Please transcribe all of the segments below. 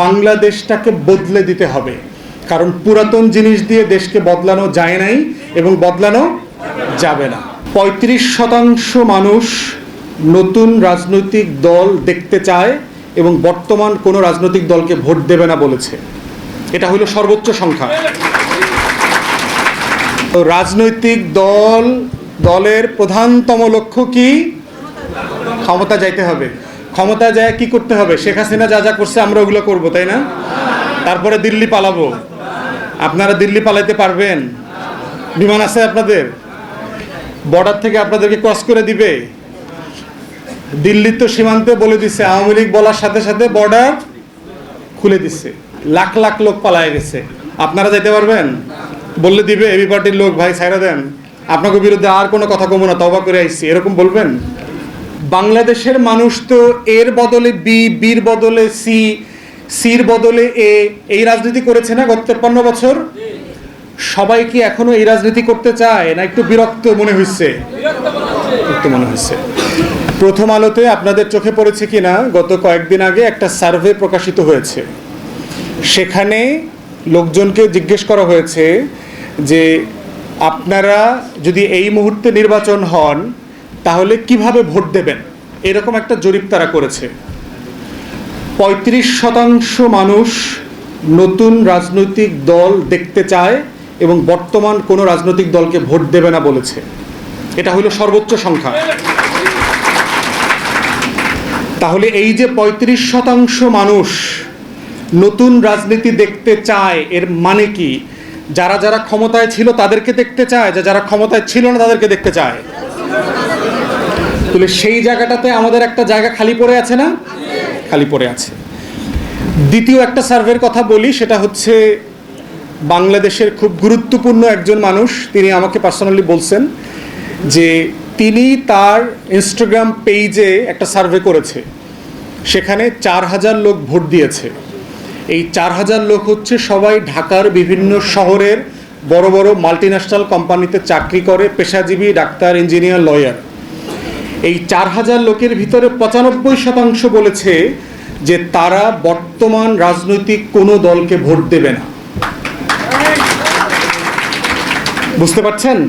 বাংলাদেশটাকে বদলে দিতে হবে। কারণ পুরাতন জিনিস দিয়ে দেশকে বদলানো যায় নাই এবং বদলানো যাবে না। পঁয়ত্রিশ শতাংশ মানুষ নতুন রাজনৈতিক দল দেখতে চায় এবং বর্তমান কোনো রাজনৈতিক দলকে ভোট দেবে না বলেছে। এটা হলো সর্বোচ্চ সংখ্যা। তো রাজনৈতিক দল, দলের প্রধানতম লক্ষ্য কি? ক্ষমতা যাইতে হবে। ক্ষমতা যায় কি করতে হবে? শেখ হাসিনা যা যা করছে আমরা ওগুলো করব, তাই না? তারপরে দিল্লি পালাবো। আপনারা দিল্লি পালাইতে পারবেন। বিমান আছে আপনাদের? বর্ডার থেকে আপনাদেরকে ক্রস করে দিবে। দিল্লির তো সীমান্তে বলে দিছে, আওয়ামী লীগ বলার সাথে সাথে বর্ডার খুলে দিচ্ছে লাখ লাখ লোক পালায় গেছে। আপনারা যেতে পারবেন? বললে দিবে, এবি পার্টির লোক, ভাই, ছাইরা দেন। আপনাকে বিরুদ্ধে আর কোনো কথা কমো না তবা করে আইসি এরকম বলবেন? বাংলাদেশের মানুষ তো এর বদলে বি, বির বদলে সি, সির বদলে এ, এই রাজনীতি করেছে না গত তেপ্পান্ন বছর? সবাই কি এখনও এই রাজনীতি করতে চায় না একটু বিরক্ত মনে হচ্ছে বিরক্ত মনে হচ্ছে প্রথম আলোতে আপনাদের চোখে পড়েছে কিনা, গত কয়েকদিন আগে একটা সার্ভে প্রকাশিত হয়েছে। সেখানে লোকজনকে জিজ্ঞেস করা হয়েছে যে আপনারা যদি এই মুহূর্তে নির্বাচন হন তাহলে কীভাবে ভোট দেবেন? এরকম একটা জরিপ তারা করেছে। পঁয়ত্রিশ শতাংশ মানুষ নতুন রাজনৈতিক দল দেখতে চায় এবং বর্তমান কোনো রাজনৈতিক দলকে ভোট দেবে না বলেছে। এটা হলো সর্বোচ্চ সংখ্যা। তাহলে এই যে পঁয়ত্রিশ শতাংশ মানুষ নতুন রাজনীতি দেখতে চায়, এর মানে কি? যারা যারা ক্ষমতায় ছিল তাদেরকে দেখতে চায় যারা ক্ষমতায় ছিল না তাদেরকে দেখতে চায়? তাহলে সেই জায়গাটাতে আমাদের একটা জায়গা খালি পড়ে আছে না? খালি পড়ে আছে। দ্বিতীয় একটা সার্ভের কথা বলি, সেটা হচ্ছে বাংলাদেশের খুব গুরুত্বপূর্ণ একজন মানুষ, তিনি আমাকে পার্সোনালি বলছেন যে তিনি তার ইনস্টাগ্রাম পেজে একটা সার্ভে করেছে। সেখানে চার হাজার লোক ভোট দিয়েছে। এই চার হাজার লোক হচ্ছে সবাই ঢাকার বিভিন্ন শহরের বড় বড় মাল্টিন্যাশনাল কোম্পানিতে চাকরি করে, পেশাজীবী, ডাক্তার ইঞ্জিনিয়ার লয়ার এই চার হাজার লোকের ভিতরে পঁচানব্বই শতাংশ বলেছে যে তারা বর্তমান রাজনৈতিক কোনো দলকে ভোট দেবে না। বুঝতে পারছেন?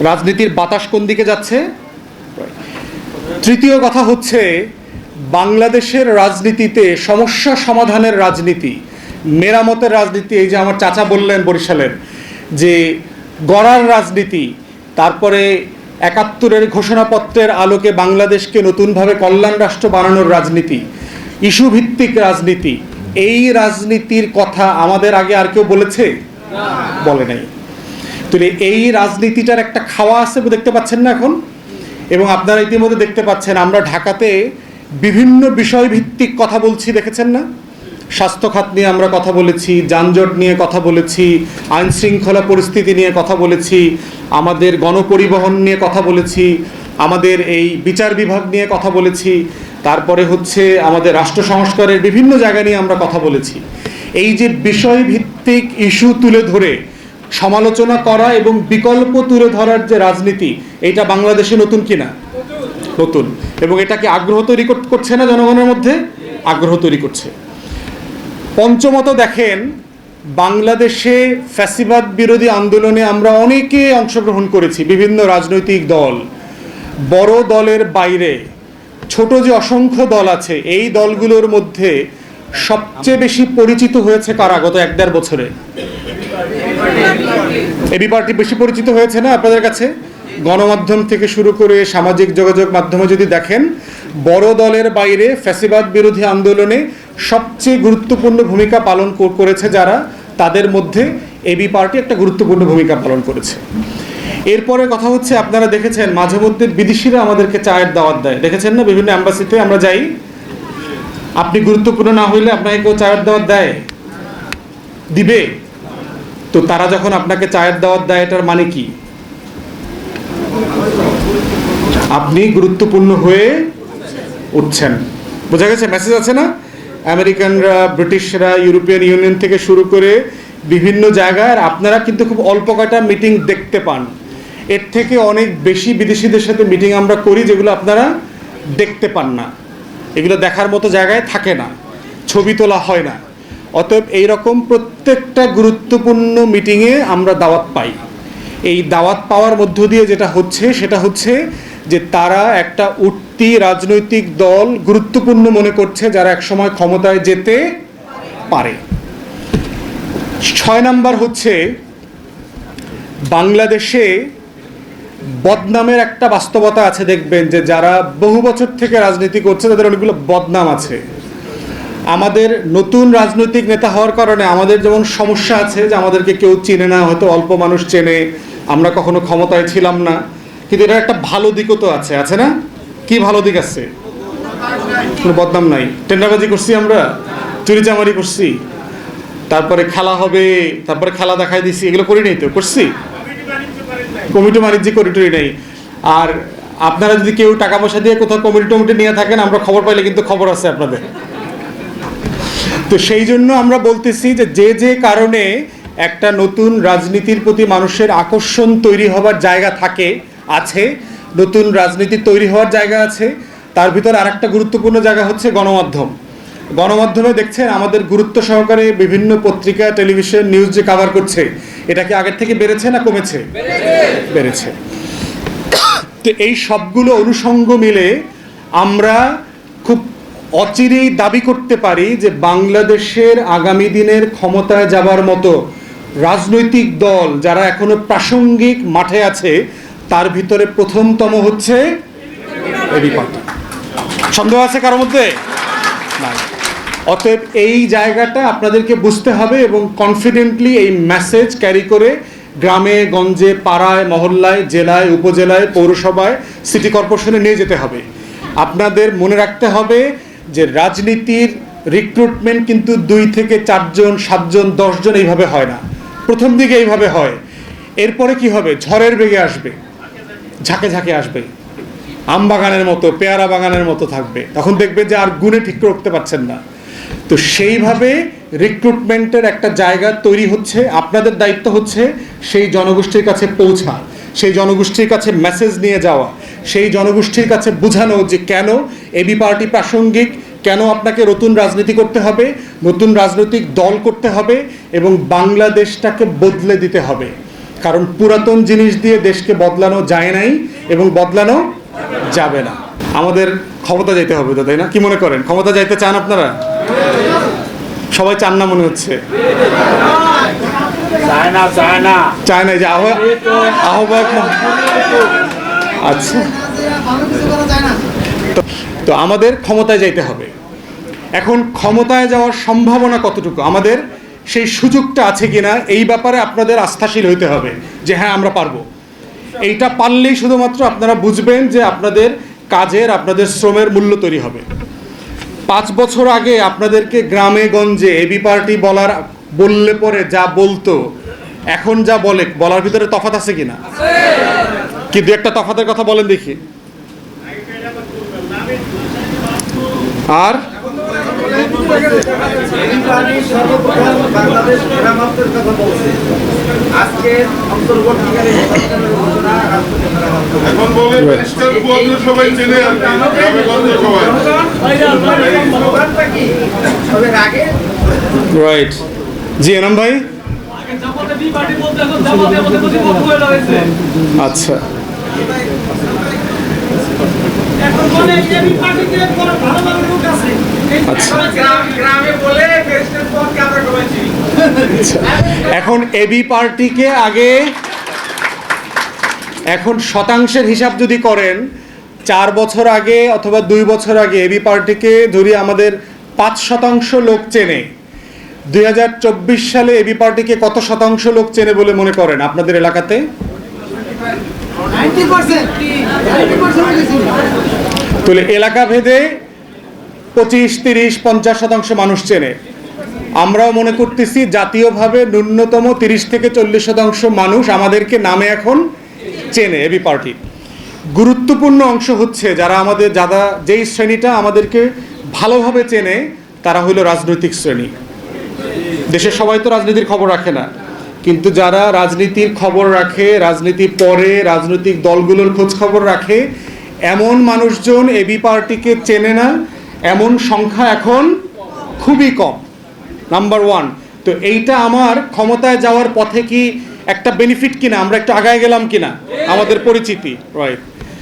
রাজনীতির বাতাস কোন দিকে যাচ্ছে? তৃতীয় কথা হচ্ছে, বাংলাদেশের রাজনীতিতে সমস্যা সমাধানের রাজনীতি, মেরামতের রাজনীতি, এই যে আমার চাচা বললেন বরিশালের, যে গড়ার রাজনীতি, তারপরে একাত্তরের ঘোষণাপত্রের আলোকে বাংলাদেশকে নতুনভাবে কল্যাণ রাষ্ট্র বানানোর রাজনীতি ইস্যু ভিত্তিক রাজনীতি, এই রাজনীতির কথা আমাদের আগে আর কেউ বলেছে? বলে নাই। তাহলে এই রাজনীতিটার একটা খাওয়া আছে দেখতে পাচ্ছেন না এখন? এবং আপনারা ইতিমধ্যে দেখতে পাচ্ছেন, আমরা ঢাকাতে বিভিন্ন বিষয় ভিত্তিক কথা বলছি, দেখেছেন না? স্বাস্থ্য খাত নিয়ে আমরা কথা বলেছি, যানজট নিয়ে কথা বলেছি, আইন শৃঙ্খলা পরিস্থিতি নিয়ে কথা বলেছি, আমাদের গণপরিবহন নিয়ে কথা বলেছি, আমাদের এই বিচার বিভাগ নিয়ে কথা বলেছি, তারপরে হচ্ছে আমাদের রাষ্ট্র সংস্কারের বিভিন্ন জায়গা নিয়ে আমরা কথা বলেছি। এই যে বিষয়ভিত্তিক ইস্যু তুলে ধরে, সমালোচনা করা এবং বিকল্প তুলে ধরার যে রাজনীতি, এটা বাংলাদেশে নতুন কিনা? নতুন। এবং এটাকে আগ্রহ তৈরি করছে না জনগণের মধ্যে? আগ্রহ তৈরি করছে। পঞ্চমত দেখেন, বাংলাদেশে ফ্যাসিবাদ বিরোধী আন্দোলনে আমরা অনেকে অংশগ্রহণ করেছি, বিভিন্ন রাজনৈতিক দল। বড় দলের বাইরে ছোট যে অসংখ্য দল আছে, এই দলগুলোর মধ্যে সবচেয়ে বেশি পরিচিত হয়েছে কারা গত এক দেড় বছরে? এবি পার্টি বেশি পরিচিত হয়েছে না আপনাদের কাছে? গণমাধ্যম থেকে শুরু করে সামাজিক যোগাযোগ মাধ্যমে যদি দেখেন, বড় দলের বাইরে ফ্যাসিবাদ বিরোধী আন্দোলনে সবচেয়ে গুরুত্বপূর্ণ ভূমিকা পালন করেছে যারা, তাদের মধ্যে এবি পার্টি একটা গুরুত্বপূর্ণ ভূমিকা পালন করেছে। এরপরে কথা হচ্ছে, আপনারা দেখেছেন মাঝে মধ্যে বিদেশিরা আমাদেরকে চায়ের দাওয়াত দেয়। দেখেছেন না বিভিন্ন অ্যাম্বাসিতে আমরা যাই? আপনি গুরুত্বপূর্ণ না হইলে আপনাকে কেউ চায়ের দাওয়াত দেয়? দিবে? তো তারা যখন আপনাকে চায়ের দাওয়াত দেয়, এটার মানে কি? আপনি গুরুত্বপূর্ণ হয়ে উঠছেন। বোঝা গেছে? মেসেজ আছে না? আমেরিকানরা, ব্রিটিশরা, ইউরোপিয়ান ইউনিয়ন থেকে শুরু করে বিভিন্ন জায়গায়, আর আপনারা কিন্তু খুব অল্প কয়টা মিটিং দেখতে পান। এর থেকে অনেক বেশি বিদেশিদের সাথে মিটিং আমরা করি যেগুলো আপনারা দেখতে পান না। এগুলো দেখার মতো জায়গায় থাকে না, ছবি তোলা হয় না। অতএব এইরকম প্রত্যেকটা গুরুত্বপূর্ণ মিটিংয়ে আমরা দাওয়াত পাই। এই দাওয়াত পাওয়ার মধ্য দিয়ে যেটা হচ্ছে, সেটা হচ্ছে যে তারা একটা উঠতি রাজনৈতিক দল গুরুত্বপূর্ণ মনে করছে, যারা একসময় ক্ষমতায় যেতে পারে। ছয় নাম্বার হচ্ছে, বাংলাদেশে বদনামের একটা বাস্তবতা আছে, দেখবেন যে যারা বহু বছর থেকে রাজনীতি করছে, তাদের অনেকগুলো বদনাম আছে। আমাদের নতুন রাজনৈতিক নেতা হওয়ার কারণে আমাদের যেমন সমস্যা আছে যে আমাদেরকে কেউ চেনে না, হয়তো অল্প মানুষ চেনে, আমরা কখনো ক্ষমতায় ছিলাম না। কিন্তু এটার একটা ভালো দিকও তো আছে আছে না? কি ভালো দিক আছে? কোনো বদনাম নাই। টেন্ডারবাজি করছি আমরা চুরি চামারি করছি, তারপরে খেলা হবে, তারপরে খেলা দেখাই দিছি, এগুলো করি নাই তো, করছি? কমিটি বাণিজ্য করি টরি নাই। আর আপনারা যদি কেউ টাকা পয়সা দিয়ে কোথাও কমিটি টমিটি নিয়ে থাকেন, আমরা খবর পাইলে কিন্তু খবর আছে আপনাদের। তো সেই জন্য আমরা বলতেছি যে যে যে কারণে একটা নতুন রাজনীতির প্রতি মানুষের আকর্ষণ তৈরি হবার জায়গা থাকে আছে নতুন রাজনীতি তৈরি হওয়ার জায়গা আছে তার ভিতর আরেকটা গুরুত্বপূর্ণ জায়গা হচ্ছে গণমাধ্যম। গণমাধ্যমে দেখছেন আমাদের গুরুত্ব সহকারে বিভিন্ন পত্রিকা টেলিভিশন নিউজ যে কাভার করছে এটা কি আগের থেকে বেড়েছে না কমেছে? বেড়েছে। তো এই সবগুলো অনুষঙ্গ মিলে আমরা খুব অচিরেই দাবি করতে পারি যে বাংলাদেশের আগামী দিনের ক্ষমতায় যাবার মতো রাজনৈতিক দল যারা এখনও প্রাসঙ্গিক মাঠে আছে তার ভিতরে প্রথমতম হচ্ছে সন্দেহ আছে কারোর মধ্যে? অতএব এই জায়গাটা আপনাদেরকে বুঝতে হবে এবং কনফিডেন্টলি এই মেসেজ ক্যারি করে গ্রামে, গঞ্জে, পাড়ায়, মহল্লায়, জেলায়, উপজেলায়, পৌরসভায় সিটি কর্পোরেশনে নিয়ে যেতে হবে। আপনাদের মনে রাখতে হবে যে রাজনীতির রিক্রুটমেন্ট কিন্তু দুই থেকে চারজন, সাতজন, দশজন এইভাবে হয় না। প্রথম দিকে এইভাবে হয়। এরপরে কি হবে? ঝড়ের বেগে আসবে। ঝাঁকে ঝাঁকে আসবে। আম বাগানের মতো, পেয়ারা বাগানের মতো থাকবে। তখন দেখবে যে আর গুণে ঠিক করতে পারছেন না। তো সেইভাবে রিক্রুটমেন্টের একটা জায়গা তৈরি হচ্ছে, আপনাদের দায়িত্ব হচ্ছে সেই জনগোষ্ঠীর কাছে পৌঁছা, সেই জনগোষ্ঠীর কাছে মেসেজ নিয়ে যাওয়া, সেই জনগোষ্ঠীর কাছে বোঝানো যে কেন এবি পার্টি প্রাসঙ্গিক, কেন আপনাকে নতুন রাজনীতি করতে হবে, নতুন রাজনৈতিক দল করতে হবে এবং বাংলাদেশটাকে বদলে দিতে হবে। কারণ পুরাতন জিনিস দিয়ে দেশকে বদলানো যায় নাই এবং বদলানো যাবে না। আমাদের ক্ষমতা যাইতে হবে তো তাই না? কি মনে করেন? ক্ষমতা যাইতে চান আপনারা? সবাই চান না মনে হচ্ছে? চায় না যে আহ্বায়ক আচ্ছা। তো- তো আমাদের ক্ষমতায় যাইতে হবে। এখন ক্ষমতায় যাওয়ার সম্ভাবনা কতটুকু? আমাদের সেই সুযোগটা আছে কিনা, এই ব্যাপারে আপনাদের আস্থাশীল হইতে হবে যে হ্যাঁ আমরা পারব। এইটা পারলেই শুধুমাত্র আপনারা বুঝবেন যে আপনাদের কাজের, আপনাদের শ্রমের মূল্য তৈরি হবে। পাঁচ বছর আগে আপনাদেরকে গ্রামে গঞ্জে এবি পার্টি বলার, বললে পরে যা বলতো, এখন যা বলে, বলার ভিতরে তফাত আছে কিনা? কি দু একটা তফাতের কথা বলেন দেখি। আর সর্বপ্রথম বাংলাদেশ মেরামতের কথা বলছে আজকে অন্তর্বর্তীকালে ঘোষণা রাষ্ট্রপতি এখন বলে ব্যারিস্টার বুয়াকে সবাই চেনে আর গ্রামে সবাই। আগে রাইট জি এনাম ভাই? জামাতে বি পার্টি বলতে এখন জামাতের মধ্যে প্রতিপক্ষ হয়ে দাঁড়িয়েছে আচ্ছা এখন আচ্ছা। এখন এবি পার্টিকে আগে এখন শতাংশের হিসাব যদি করেন চার বছর আগে অথবা দুই বছর আগে এবি পার্টিকে ধরি আমাদের পাঁচ শতাংশ লোক চেনে। দুই হাজার চব্বিশ সালে এবি পার্টিকে কত শতাংশ লোক চেনে বলে মনে করেন আপনাদের এলাকাতে? তাহলে এলাকা ভেদে পঁচিশ, তিরিশ, পঞ্চাশ শতাংশ মানুষ চেনে। আমরাও মনে করতেছি জাতীয়ভাবে ন্যূনতম তিরিশ থেকে চল্লিশ শতাংশ মানুষ আমাদেরকে নামে এখন চেনে এবি পার্টি। গুরুত্বপূর্ণ অংশ হচ্ছে যারা আমাদের যারা যেই শ্রেণীটা আমাদেরকে ভালোভাবে চেনে, তারা হলো রাজনৈতিক শ্রেণি। দেশের সবাই তো রাজনীতির খবর রাখে না। কিন্তু যারা রাজনীতির খবর রাখে, রাজনীতি পরে রাজনৈতিক দলগুলোর খোঁজ খবর রাখে এমন মানুষজন এবি পার্টিকে চেনে না, এমন সংখ্যা এখন খুবই কম। নাম্বার ওয়ান তো এইটা আমার ক্ষমতায় যাওয়ার পথে কি একটা বেনিফিট কিনা? আমরা একটু আগায় গেলাম কিনা? আমাদের পরিচিতি রাইট